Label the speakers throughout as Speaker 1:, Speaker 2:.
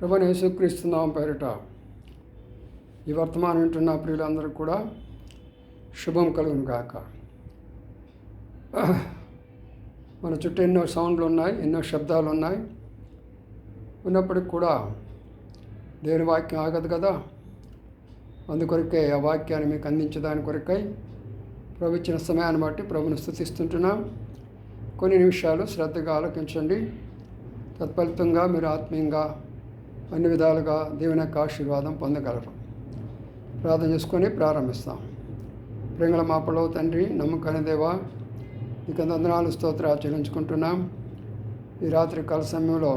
Speaker 1: ప్రభుని యేసుక్రీస్తున్నాం పేరిట ఈ వర్తమానం వింటున్న ప్రియులందరూ కూడా శుభం కలుగును కాక మన చుట్టూ ఎన్నో సౌండ్లు ఉన్నాయి ఎన్నో శబ్దాలు ఉన్నాయి. ఉన్నప్పటికి కూడా దేవుని వాక్యం ఆగదు కదా? అందుకొరకే ఆ వాక్యాన్ని మీకు అందించడానికి కొరకై ప్రభు ఇచ్చిన సమయాన్ని బట్టి ప్రభుని స్థుతిస్తుంటున్నాం. కొన్ని నిమిషాలు శ్రద్ధగా ఆలోచించండి తత్ఫలితంగా మీరు ఆత్మీయంగా అన్ని విధాలుగా దేవుని యొక్క ఆశీర్వాదం పొందగలరు. ప్రార్థన చేసుకొని ప్రారంభిస్తాం. ప్రేంగళ మాపలో తండ్రి నమ్మకాని దేవా నీకు వందనాలు స్తోత్ర ఆచరించుకుంటున్నాం ఈ రాత్రి కాల సమయంలో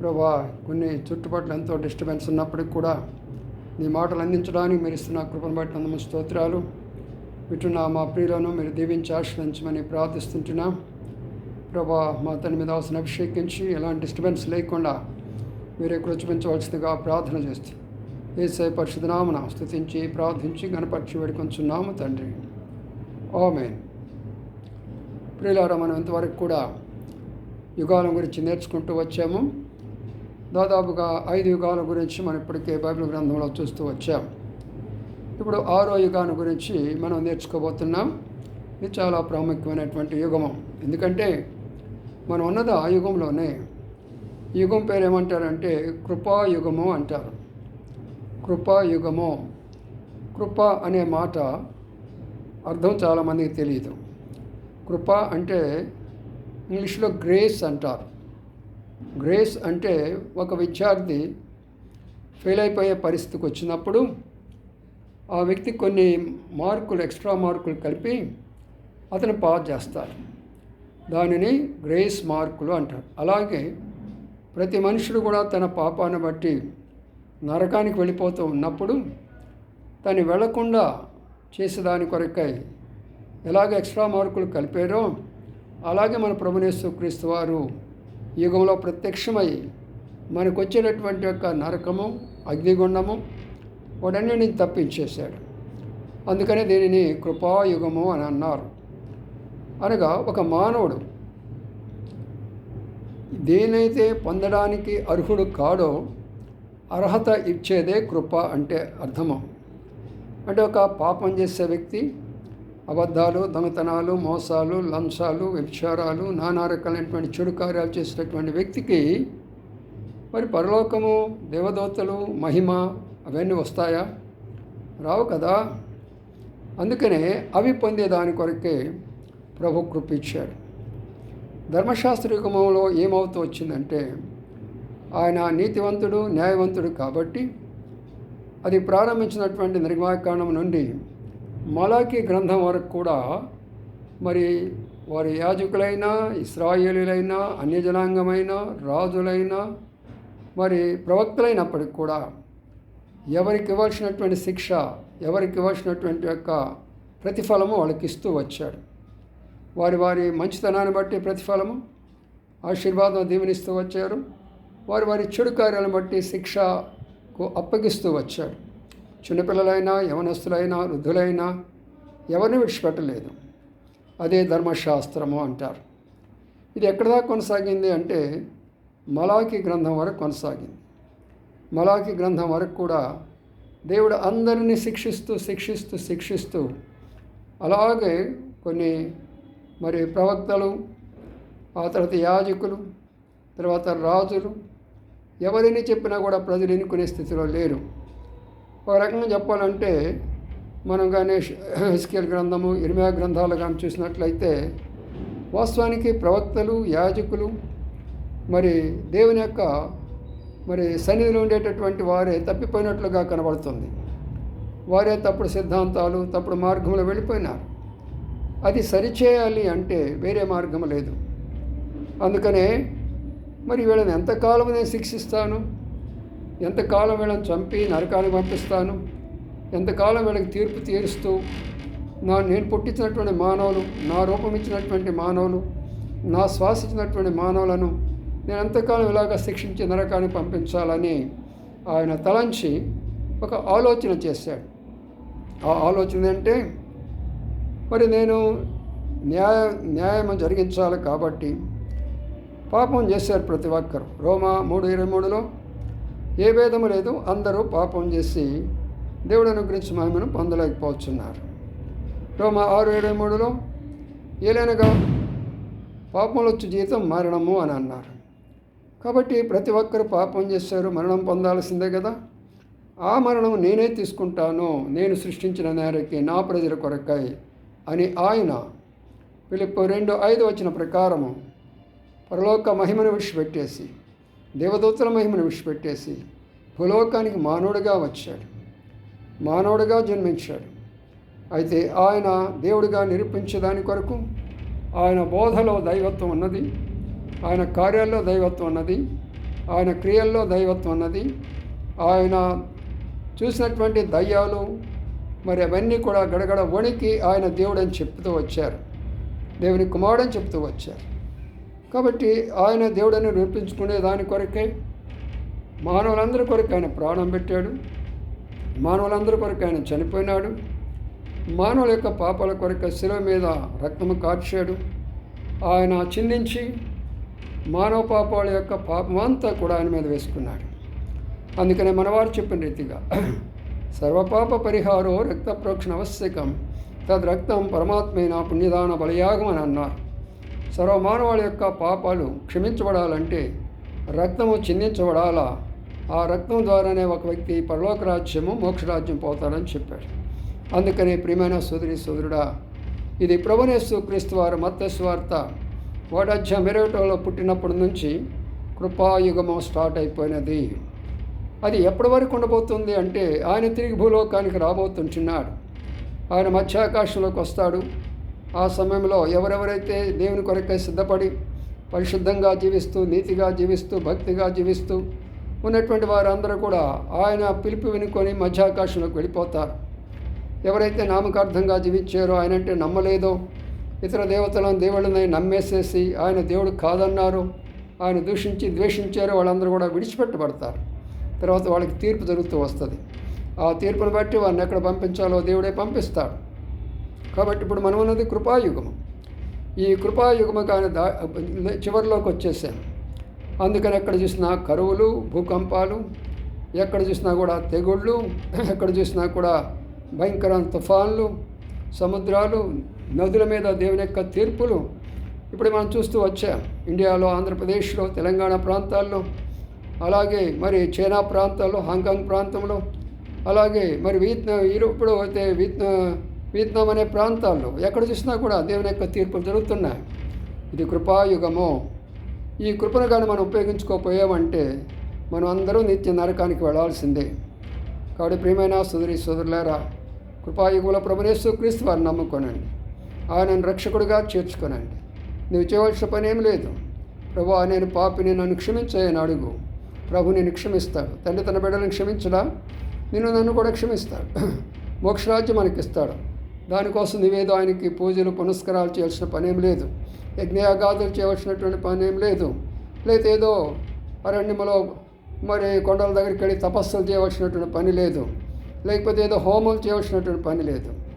Speaker 1: ప్రభా కొన్ని చుట్టుపట్ల ఎంతో డిస్టర్బెన్స్ ఉన్నప్పటికి కూడా నీ మాటలు అందించడానికి మీరు ఇస్తున్న కృపను బట్టి అందమైన స్తోత్రాలు. వింటున్న. మా ప్రియులను మీరు దీవించి ఆశ్రయించమని ప్రార్థిస్తుంటున్నాం. ప్రభా మా తన మీద అవసరం అభిషేకించి ఎలాంటి డిస్టర్బెన్స్ లేకుండా మీరే కృచించవలసిందిగా ప్రార్థన చేస్తూ ఏసై పరిశుధనామన స్థుతించి ప్రార్థించి గణపరిచి వేడుకొంచున్నాము తండ్రి. ఓమే ప్రియులారా మనం ఇంతవరకు కూడా యుగాల గురించి నేర్చుకుంటూ వచ్చాము. దాదాపుగా ఐదు యుగాల గురించి మనం ఇప్పటికే బైబిల్ గ్రంథంలో చూస్తూ వచ్చాం. ఇప్పుడు ఆరో యుగాన్ని గురించి మనం నేర్చుకోబోతున్నాం. ఇది చాలా ప్రాముఖ్యమైనటువంటి యుగము. ఎందుకంటే మనం ఉన్నది ఆ యుగంలోనే. యుగం పేరు ఏమంటారంటే కృపాయుగము అంటారు. కృపాయుగము. కృప అనే మాట అర్థం చాలామందికి తెలియదు కృప అంటే ఇంగ్లీష్లో గ్రేస్ అంటారు. గ్రేస్ అంటే ఒక విద్యార్థి ఫెయిల్ అయిపోయే పరిస్థితికి వచ్చినప్పుడు ఆ వ్యక్తి కొన్ని మార్కులు ఎక్స్ట్రా మార్కులు కలిపి అతను పాస్ చేస్తారు దానిని గ్రేస్ మార్కులు అంటారు. అలాగే ప్రతి మనుషుడు కూడా తన పాపాన్ని బట్టి నరకానికి వెళ్ళిపోతూ ఉన్నప్పుడు తను వెళ్ళకుండా చేసేదాని కొరకై ఎలాగ ఎక్స్ట్రా మార్కులు కలిపారో అలాగే మన ప్రభునేశ్వర క్రీస్తు వారు యుగంలో ప్రత్యక్షమై మనకు వచ్చేటటువంటి యొక్క నరకము అగ్నిగుండము వాటన్నిటిని తప్పించేశాడు. అందుకనే దీనిని కృపాయుగము అని అన్నారు. అనగా ఒక మానవుడు దేనైతే పొందడానికి అర్హుడు కాడో అర్హత ఇచ్చేదే కృప అంటే అర్థము. అంటే ఒక పాపం చేసే వ్యక్తి అబద్ధాలు దొంగతనాలు మోసాలు లంచాలు వ్యభిచారాలు నానా రకాలైనటువంటి చెడు కార్యాలు చేసినటువంటి వ్యక్తికి మరి పరలోకము దేవదూతలు మహిమ అవన్నీ వస్తాయా? రావు కదా? అందుకనే అవి పొందేదాని కొరకే ప్రభు కృప ఇచ్చాడు ధర్మశాస్త్ర యుగంలో ఏమవుతూ వచ్చిందంటే ఆయన నీతివంతుడు న్యాయవంతుడు కాబట్టి అది ప్రారంభించినటువంటి నిర్మాకాండం నుండి మలాకి గ్రంథం వరకు కూడా మరి వారి యాజకులైనా ఇస్రాయేలీలైనా అన్యజనాంగమైన రాజులైనా మరి ప్రవక్తలైనప్పటికి కూడా ఎవరికి ఇవ్వాల్సినటువంటి శిక్ష ఎవరికి ఇవ్వాల్సినటువంటి యొక్క ప్రతిఫలము వాళ్ళకి ఇస్తూ వచ్చాడు. వారి వారి మంచితనాన్ని బట్టి ప్రతిఫలము ఆశీర్వాదం దీవెనిస్తూ వచ్చారు. వారి వారి చెడు కార్యాలను బట్టి శిక్షకు అప్పగిస్తూ వచ్చాడు. చిన్నపిల్లలైనా యవనస్తులైనా వృద్ధులైనా ఎవరిని విడిచిపెట్టలేదు. అదే ధర్మశాస్త్రము అంటారు. ఇది ఎక్కడ దాకా కొనసాగింది అంటే మలాకి గ్రంథం వరకు కొనసాగింది. మలాకి గ్రంథం వరకు కూడా దేవుడు అందరినీ శిక్షిస్తూ శిక్షిస్తూ శిక్షిస్తూ అలాగే కొన్ని మరి ప్రవక్తలు ఆ తర్వాత యాజకులు తర్వాత రాజులు ఎవరిని చెప్పినా కూడా ప్రజలు ఎన్నుకునే స్థితిలో లేరు. ఒక రకంగా చెప్పాలంటే మనం కానీ హిస్కేల్ గ్రంథము ఇరిమయా గ్రంథాలు కానీ చూసినట్లయితే వాస్తవానికి ప్రవక్తలు యాజకులు మరి దేవుని యొక్క మరి సన్నిధిలో ఉండేటటువంటి వారే తప్పిపోయినట్లుగా కనబడుతుంది. వారే తప్పుడు సిద్ధాంతాలు తప్పుడు మార్గంలో వెళ్ళిపోయినారు. అది సరిచేయాలి అంటే వేరే మార్గం లేదు. అందుకనే మరి వీళ్ళని ఎంతకాలం నేను శిక్షిస్తాను? ఎంతకాలం వీళ్ళని చంపి నరకానికి పంపిస్తాను? ఎంతకాలం వీళ్ళకి తీర్పు తీరుస్తూ నా నేను పుట్టించినటువంటి మానవులు నా రూపం ఇచ్చినటువంటి మానవులు నా శ్వాస ఇచ్చినటువంటి మానవులను నేను ఎంతకాలం ఇలాగ శిక్షించి నరకానికి పంపించాలని ఆయన తలంచి ఒక ఆలోచన చేశాడు. ఆ ఆలోచన అంటే మరి నేను న్యాయ న్యాయం జరిగించాలి కాబట్టి పాపం చేశారు ప్రతి ఒక్కరు. రోమా మూడు ఇరవై మూడులో ఏ భేదము లేదు అందరూ పాపం చేసి దేవుడు అనుగ్రహించి మహిమను పొందలేకపోతున్నారు. రోమా ఆరు ఇరవై మూడులో ఏలైనగా పాపంలో వచ్చి జీతం మరణము అని అన్నారు. కాబట్టి ప్రతి ఒక్కరు పాపం చేశారు మరణం పొందాల్సిందే కదా. ఆ మరణం నేనే తీసుకుంటాను నేను సృష్టించిన నేరకి నా ప్రజల కొరకై అని ఆయన పిలుపు రెండు ఐదు వచ్చిన ప్రకారము పరలోక మహిమను విడిచిపెట్టేసి దేవదూతల మహిమను విడిచిపెట్టేసి భూలోకానికి మానవుడిగా వచ్చాడు. మానవుడిగా జన్మించాడు. అయితే ఆయన దేవుడిగా నిరూపించదాని కొరకు ఆయన బోధలో దైవత్వం ఉన్నది. ఆయన కార్యాల్లో దైవత్వం ఉన్నది. ఆయన క్రియల్లో దైవత్వం ఉన్నది. ఆయన చూసినటువంటి దయ్యాలు మరి అవన్నీ కూడా గడగడ వణికి ఆయన దేవుడని చెప్తూ వచ్చారు. దేవుని కుమారుడని చెప్తూ వచ్చారు. కాబట్టి ఆయన దేవుడని రూపించుకునే దాని కొరకే మానవులందరి కొరకు ఆయన ప్రాణం పెట్టాడు. మానవులందరి కొరకు ఆయన చనిపోయినాడు. మానవుల యొక్క పాపాల కొరకు శిలువ మీద రక్తము కార్చాడు. ఆయన చిందించి మానవ పాపాల యొక్క పాపం అంతా కూడా ఆయన మీద వేసుకున్నాడు. అందుకనే మనవారు చెప్పిన రీతిగా సర్వపాప పరిహారో రక్త ప్రోక్షణ ఆవశ్యకం తద్ రక్తం పరమాత్మైన పుణ్యదాన బలయాగం అని అన్నారు. సర్వమానవాళి యొక్క పాపాలు క్షమించబడాలంటే రక్తము చిందించబడాలా? ఆ రక్తం ద్వారానే ఒక వ్యక్తి పరలోక రాజ్యము మోక్షరాజ్యం పోతారని చెప్పాడు. అందుకనే ప్రియమైన సోదరి సోదరుడా ఇది ప్రభునేసు క్రీస్తు వారు మత్స్వార్త వాడాధ్యాయం ఇరవటంలో పుట్టినప్పటి నుంచి కృపాయుగము స్టార్ట్ అయిపోయినది. అది ఎప్పటి వరకు ఉండబోతుంది అంటే ఆయన తిరిగి భూలోకానికి రాబోతుంటున్నాడు ఆయన మధ్యాకాశంలోకి వస్తాడు. ఆ సమయంలో ఎవరెవరైతే దేవుని కొరకై సిద్ధపడి పరిశుద్ధంగా జీవిస్తూ నీతిగా జీవిస్తూ భక్తిగా జీవిస్తూ ఉన్నటువంటి వారందరూ కూడా ఆయన పిలుపు వినుకొని మధ్యాకాశంలోకి వెళ్ళిపోతారు. ఎవరైతే నామకార్థంగా జీవించారో ఆయనంటే నమ్మలేదో ఇతర దేవతలను దేవుళ్ళని నమ్మేసేసి ఆయన దేవుడు కాదన్నారు. ఆయన దూషించి ద్వేషించారు. వాళ్ళందరూ కూడా విడిచిపెట్టబడతారు. తర్వాత వాళ్ళకి తీర్పు జరుగుతూ వస్తుంది. ఆ తీర్పును బట్టి వారిని ఎక్కడ పంపించాలో దేవుడే పంపిస్తాడు. కాబట్టి ఇప్పుడు మనం ఉన్నది కృపాయుగము. ఈ కృపాయుగము కానీ దా చివరిలోకి వచ్చేసాం అందుకని ఎక్కడ చూసినా కరువులు భూకంపాలు ఎక్కడ చూసినా కూడా తెగుళ్ళు ఎక్కడ చూసినా కూడా భయంకరమైన తుఫాన్లు సముద్రాలు నదుల మీద దేవుని యొక్క తీర్పులు ఇప్పుడు మనం చూస్తూ వచ్చాం. ఇండియాలో ఆంధ్రప్రదేశ్లో తెలంగాణ ప్రాంతాల్లో అలాగే మరి చైనా ప్రాంతాల్లో హాంకాంగ్ ప్రాంతంలో అలాగే మరి వియత్నా ఇప్పుడు అయితే వియత్నా వియత్నాం అనే ప్రాంతాల్లో ఎక్కడ చూసినా కూడా దేవుని యొక్క తీర్పులు జరుగుతున్నాయి. ఇది కృపాయుగము. ఈ కృపను కానీ మనం ఉపయోగించుకోపోయామంటే మనం అందరూ నిత్య నరకానికి వెళ్ళాల్సిందే. కాబట్టి ప్రియమైన సుదరి సోదరులారా కృపాయుగంలో ప్రభునేశ్వర క్రీస్తు వారిని నమ్ముకోనండి. ఆయనను రక్షకుడిగా చేర్చుకునండి. నువ్వు చేయవలసిన పని ఏం లేదు. ప్రభు నేను పాపిని నన్ను క్షమించాయని అడుగు. ప్రభు నేను క్షమిస్తాడు. తండ్రి తన బిడ్డలను క్షమించడా? నేను నన్ను కూడా క్షమిస్తాడు. మోక్షరాజ్యం మనకిస్తాడు. దానికోసం నువ్వేదో ఆయనకి పూజలు పునస్కారాలు చేయాల్సిన పనేం లేదు. యజ్ఞయాగాదులు చేయవలసినటువంటి పనేం లేదు. లేదా ఏదో అరణ్యములో మరి కొండల దగ్గరికి వెళ్ళి తపస్సులు చేయవలసినటువంటి పని లేదు. లేకపోతే ఏదో హోమం చేయవలసినటువంటి పని లేదు.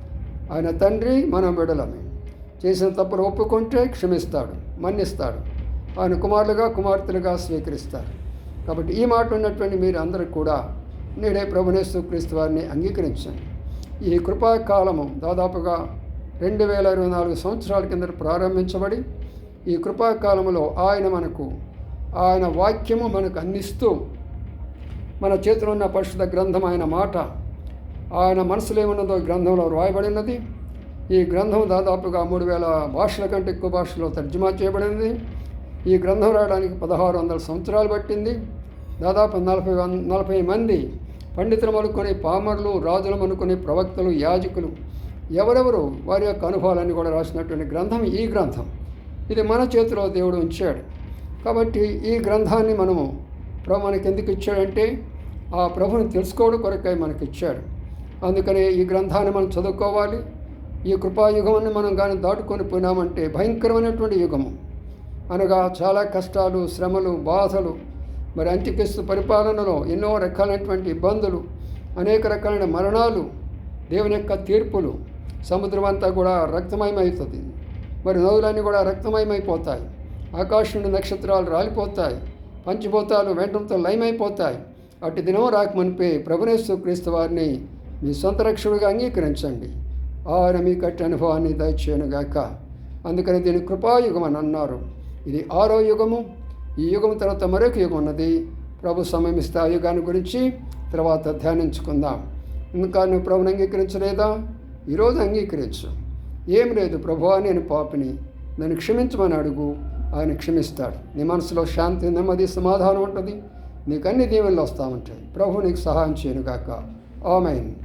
Speaker 1: ఆయన తండ్రి మనం విడలమే చేసిన తప్పులు ఒప్పుకుంటే క్షమిస్తాడు మన్నిస్తాడు. ఆయన కుమారులుగా కుమార్తెలుగా స్వీకరిస్తారు. కాబట్టి ఈ మాట ఉన్నటువంటి మీరు అందరూ కూడా నేడే ప్రభునేశ్వర క్రీస్తు వారిని అంగీకరించండి. ఈ కృపాకాలము దాదాపుగా రెండు వేల ఇరవై నాలుగు సంవత్సరాల కింద ప్రారంభించబడి ఈ కృపాకాలంలో ఆయన మనకు ఆయన వాక్యము మనకు అందిస్తూ మన చేతిలో ఉన్న పరిశుద్ధ గ్రంథం ఆయన మాట ఆయన మనసులో ఏమున్నదో గ్రంథంలో వ్రాయబడినది ఈ గ్రంథం దాదాపుగా మూడు వేల భాషల కంటే ఎక్కువ భాషలో తర్జుమా చేయబడింది ఈ గ్రంథం రాయడానికి పదహారు వందల సంవత్సరాలు పట్టింది. దాదాపు నలభై నలభై మంది పండితులు అనుకునే పామర్లు రాజులు అనుకునే ప్రవక్తలు యాజకులు ఎవరెవరు వారి యొక్క అనుభవాలన్నీ కూడా రాసినటువంటి గ్రంథం ఈ గ్రంథం. ఇది మన చేతిలో దేవుడు ఉంచాడు. కాబట్టి ఈ గ్రంథాన్ని మనము ప్రభు మనకి ఎందుకు ఇచ్చాడంటే ఆ ప్రభుని తెలుసుకోవడం కొరకై మనకి ఇచ్చాడు అందుకనే ఈ గ్రంథాన్ని మనం చదువుకోవాలి. ఈ కృపాయుగమాన్ని మనం కానీ దాటుకొని పోయినామంటే భయంకరమైనటువంటి యుగము. అనగా చాలా కష్టాలు శ్రమలు బాధలు మరి అంత్యక్రిస్తు పరిపాలనలో ఎన్నో రకాలైనటువంటి ఇబ్బందులు అనేక రకాలైన మరణాలు దేవుని యొక్క తీర్పులు సముద్రం అంతా కూడా రక్తమయమవుతుంది. మరి నదులన్నీ కూడా రక్తమయమైపోతాయి. ఆకాశం నుండి నక్షత్రాలు రాలిపోతాయి. పంచిపోతాలు వెంటంతో లయమైపోతాయి. అటు దినం రాకమనిపే ప్రభునేశ్వర క్రీస్తు వారిని మీ సొంత రక్షకుడిగా అంగీకరించండి. ఆయన మీ కట్టి అనుభవాన్ని దయచేయనుగాక అందుకని దీని కృపాయుగం అని అన్నారు. ఇది ఆరో యుగము. ఈ యుగం తర్వాత మరొక యుగం ఉన్నది. ప్రభు సమయం ఇస్తే ఆ యుగాన్ని గురించి తర్వాత ధ్యానించుకుందాం. ఇంకా నువ్వు ప్రభుని అంగీకరించలేదా? ఈరోజు అంగీకరించు. ఏం లేదు ప్రభువా నేను పాపిని. నన్ను క్షమించమని అడుగు. ఆయన క్షమిస్తాడు. నీ మనసులో శాంతి నెమ్మది సమాధానం ఉంటుంది. నీకు అన్ని దీవెనలు వస్తూ ఉంటాయి. ప్రభు నీకు సహాయం చేయనుగాక ఆమెన్.